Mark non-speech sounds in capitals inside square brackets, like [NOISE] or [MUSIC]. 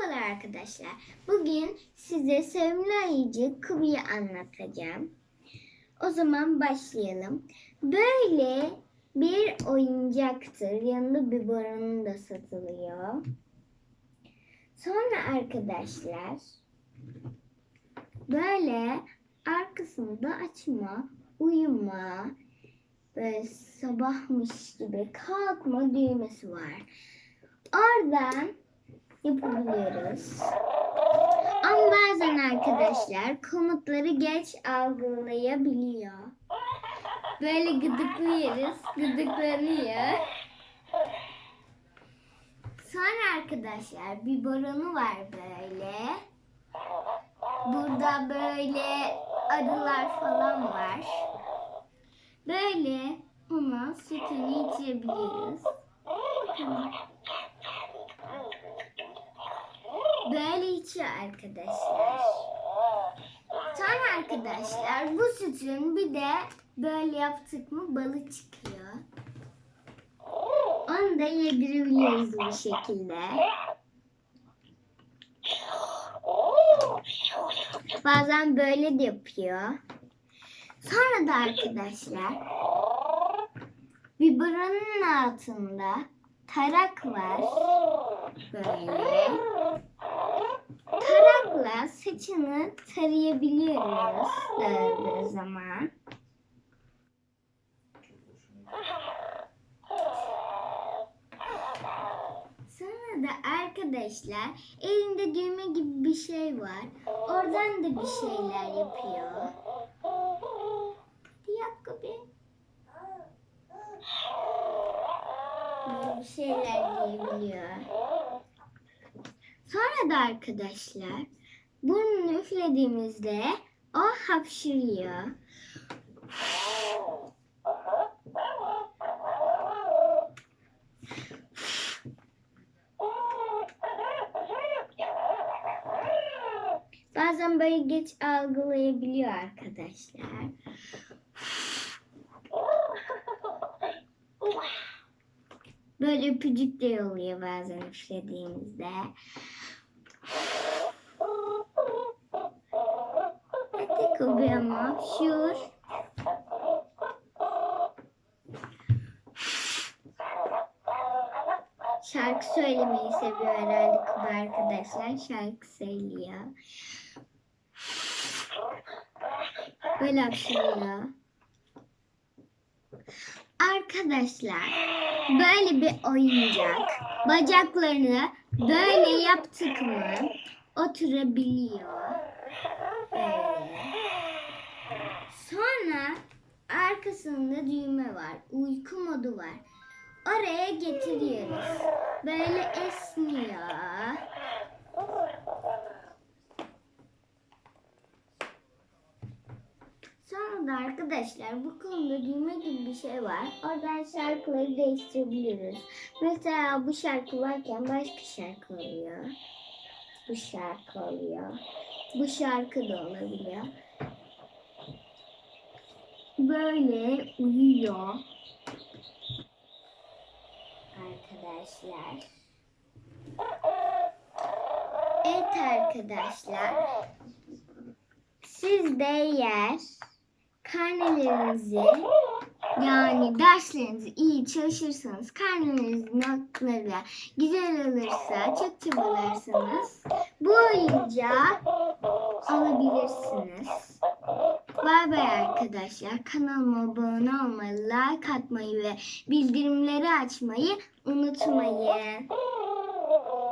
Merhabalar arkadaşlar. Bugün size sevimli ayıcı Kubi'yi anlatacağım. O zaman başlayalım. Böyle bir oyuncaktır. Yanında bir boronu da satılıyor. Sonra arkadaşlar böyle arkasında açma, uyuma, böyle sabahmış gibi kalkma düğmesi var. Oradan yapabiliyoruz. Ama bazen arkadaşlar komutları geç algılayabiliyor. Böyle gıdıklıyoruz, gıdıklanıyor. Sonra arkadaşlar bir boronu var böyle. Burada böyle arılar falan var. Böyle ona sütünü içebiliyoruz. Bakın. Böyle içiyor arkadaşlar. Sonra arkadaşlar bu sütün bir de böyle yaptık mı balı çıkıyor. Onu da yedirebiliyoruz bu şekilde. Bazen böyle de yapıyor. Sonra da arkadaşlar biberonun altında tarak var. Böyle. Tarayabiliyoruz dağıldığı zaman. Sonra da arkadaşlar elinde düğme gibi bir şey var. Oradan da bir şeyler yapıyor. Bir. Böyle bir şeyler diyebiliyor. Sonra da arkadaşlar burnunu üflediğimizde o hapşırıyor. Bazen böyle geç algılayabiliyor arkadaşlar. Böyle öpücük de yolluyor bazen üflediğimizde. Hadi Kobe ama şur. Şarkı söylemeyi seviyor herhalde Kobe arkadaşlar. Şarkı söylüyor. Böyle hapşırıyor. Arkadaşlar böyle bir oyuncak. Bacaklarını böyle yaptık mı oturabiliyor. Böyle. Sonra arkasında düğme var. Uyku modu var. Oraya getiriyoruz. Böyle esniyor. Sonra da arkadaşlar bu konuda düğme gibi bir şey var. Oradan şarkıları değiştirebiliyoruz. Mesela bu şarkı varken başka şarkı oluyor. Bu şarkı oluyor. Bu şarkı da olabiliyor. Böyle uyuyor. Arkadaşlar. Evet arkadaşlar. Siz de eğer karnelerinizi yani derslerinizi iyi çalışırsanız karnenizin notları güzel olursa çok çabalarsanız bu oyuncağı alabilirsiniz. Bay bay arkadaşlar. Kanalıma abone olmayı, like atmayı ve bildirimleri açmayı unutmayın. [LAUGHS]